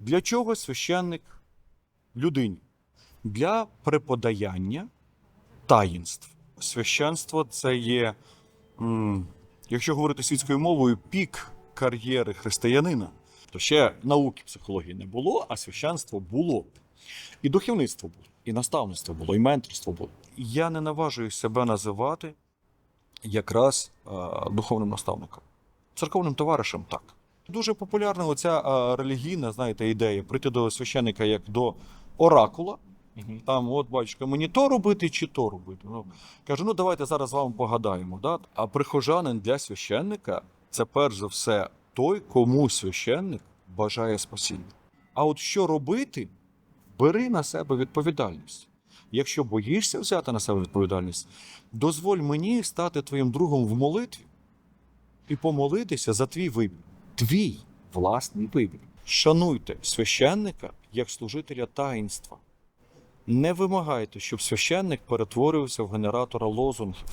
Для чого священник людині? Для преподаяння таїнств. Священство це є, якщо говорити світською мовою, пік кар'єри християнина. То ще науки психології не було, а священство було. І духовництво було, і наставництво було, і менторство було. Я не наважую себе називати якраз духовним наставником. Церковним товаришем так. Дуже популярна оця релігійна, знаєте, ідея прийти до священника як до оракула. Там, от батюшка, мені то робити чи то робити. Ну, каже, ну давайте зараз з вами погадаємо. Да? А прихожанин для священника це перш за все той, кому священник бажає спасіння. А от що робити, бери на себе відповідальність. Якщо боїшся взяти на себе відповідальність, дозволь мені стати твоїм другом в молитві і помолитися за твій вибір. Твій власний вибір. Шануйте священника як служителя таїнства. Не вимагайте, щоб священник перетворився в генератора лозунгів.